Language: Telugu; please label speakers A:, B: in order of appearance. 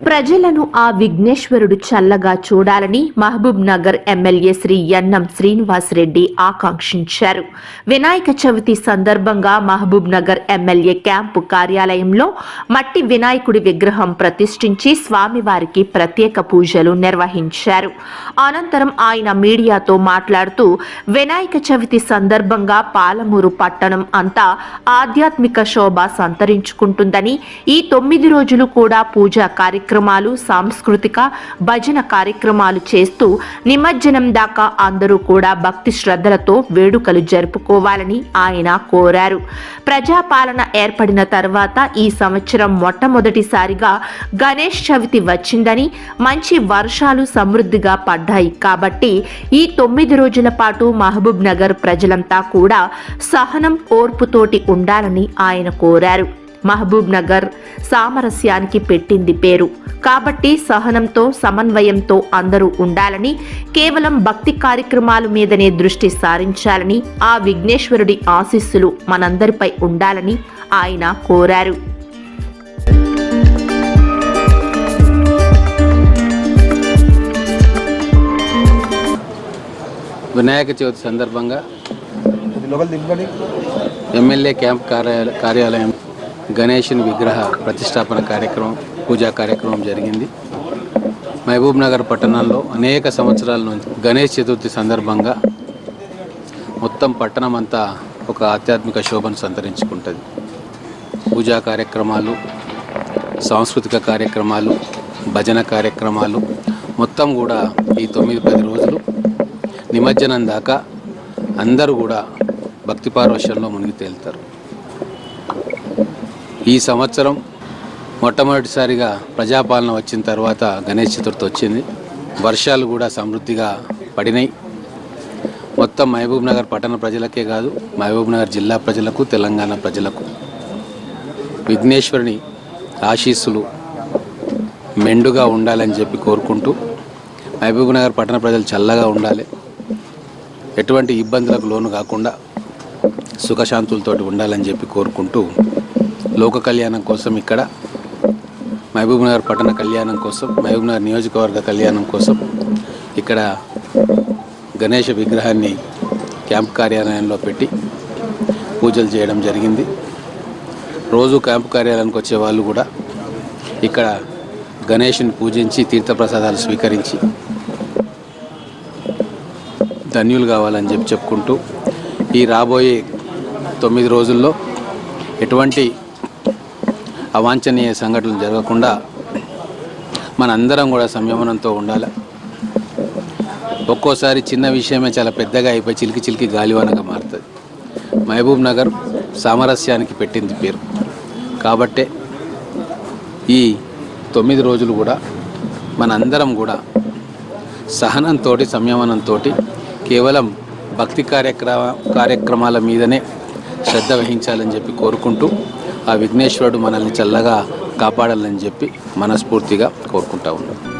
A: ప్రజలను ఆ విఘ్నేశ్వరుడు చల్లగా చూడాలని మహబూబ్ నగర్ ఎమ్మెల్యే శ్రీ యన్నం శ్రీనివాసరెడ్డి ఆకాంక్షించారు. వినాయక చవితి సందర్భంగా మహబూబ్ నగర్ ఎమ్మెల్యే క్యాంపు కార్యాలయంలో మట్టి వినాయకుడి విగ్రహం ప్రతిష్ఠించి స్వామివారికి ప్రత్యేక పూజలు నిర్వహించారు. అనంతరం ఆయన మీడియాతో మాట్లాడుతూ వినాయక చవితి సందర్భంగా పాలమూరు పట్టణం అంతా ఆధ్యాత్మిక శోభ సంతరించుకుంటుందని ఈ తొమ్మిది రోజులు కూడా పూజా కార్యక్రమాలు సాంస్కృతిక భజన కార్యక్రమాలు చేస్తూ నిమజ్జనం దాకా అందరూ కూడా భక్తి శ్రద్ధలతో వేడుకలు జరుపుకోవాలని ఆయన కోరారు. ప్రజాపాలన ఏర్పడిన తర్వాత ఈ సంవత్సరం మొట్టమొదటిసారిగా గణేష్ చవితి వచ్చిందని మంచి వర్షాలు సమృద్ధిగా పడ్డాయి కాబట్టి ఈ తొమ్మిది రోజుల పాటు మహబూబ్ నగర్ ప్రజలంతా కూడా సహనం ఓర్పుతోటి ఉండాలని ఆయన కోరారు. మహబూబ్ నగర్ సామరస్యానికి పెట్టింది పేరు. కాబట్టి సహనంతో సమన్వయంతో అందరూ ఉండాలని కేవలం భక్తి కార్యక్రమాల మీదనే దృష్టి సారించాలని ఆ విఘ్నేశ్వరుడి ఆశీస్సులు మనందరిపై ఉండాలని ఆయన కోరారు.
B: వినాయక చవితి సందర్భంగా ఎమ్మెల్యే క్యాంప్ కార్యాలయ కార్యాలయం గణేషుని విగ్రహ ప్రతిష్టాపన కార్యక్రమం పూజా కార్యక్రమం జరిగింది. మహబూబ్ నగర్ పట్టణంలో అనేక సంవత్సరాల నుంచి గణేష్ చతుర్థి సందర్భంగా మొత్తం పట్టణం అంతా ఒక ఆధ్యాత్మిక శోభను సంతరించుకుంటుంది. పూజా కార్యక్రమాలు సాంస్కృతిక కార్యక్రమాలు భజన కార్యక్రమాలు మొత్తం కూడా ఈ తొమ్మిది పది రోజులు నిమజ్జనం దాకా అందరూ కూడా భక్తి పార్వశ్యంలో మునిగి తేలుతారు. ఈ సంవత్సరం మొట్టమొదటిసారిగా ప్రజాపాలన వచ్చిన తర్వాత గణేష్ చతుర్థి వచ్చింది. వర్షాలు కూడా సమృద్ధిగా పడినాయి. మొత్తం మహబూబ్ నగర్ పట్టణ ప్రజలకే కాదు మహబూబ్ నగర్ జిల్లా ప్రజలకు తెలంగాణ ప్రజలకు విఘ్నేశ్వరుని ఆశీస్సులు మెండుగా ఉండాలని చెప్పి కోరుకుంటూ మహబూబ్ నగర్ పట్టణ ప్రజలు చల్లగా ఉండాలి. ఎటువంటి ఇబ్బందులకు లోను కాకుండా సుఖశాంతులతోటి ఉండాలని చెప్పి కోరుకుంటూ లోక కళ్యాణం కోసం ఇక్కడ మహబూబ్నగర్ పట్టణ కళ్యాణం కోసం మహబూబ్నగర్ నియోజకవర్గ కళ్యాణం కోసం ఇక్కడ గణేష విగ్రహాన్ని క్యాంప్ కార్యాలయంలో పెట్టి పూజలు చేయడం జరిగింది. రోజు క్యాంపు కార్యాలయానికి వచ్చే వాళ్ళు కూడా ఇక్కడ గణేషుని పూజించి తీర్థప్రసాదాలు స్వీకరించి ధన్యులు కావాలని చెప్పి చెప్పుకుంటూ ఈ రాబోయే తొమ్మిది రోజుల్లో ఎటువంటి అవాంఛనీయ సంఘటనలు జరగకుండా మనందరం కూడా సంయమనంతో ఉండాలి. ఒక్కోసారి చిన్న విషయమే చాలా పెద్దగా అయిపోయి చిలికి చిలికి గాలివానగా మారుతుంది. మహబూబ్ నగర్ సామరస్యానికి పెట్టింది పేరు. కాబట్టే ఈ తొమ్మిది రోజులు కూడా మనందరం కూడా సహనంతో సంయమనంతో కేవలం భక్తి కార్యక్రమ కార్యక్రమాల మీదనే శ్రద్ధ వహించాలని చెప్పి కోరుకుంటూ ఆ విఘ్నేశ్వరుడు మనల్ని చల్లగా కాపాడాలని చెప్పి మనస్ఫూర్తిగా కోరుకుంటా ఉన్నాం.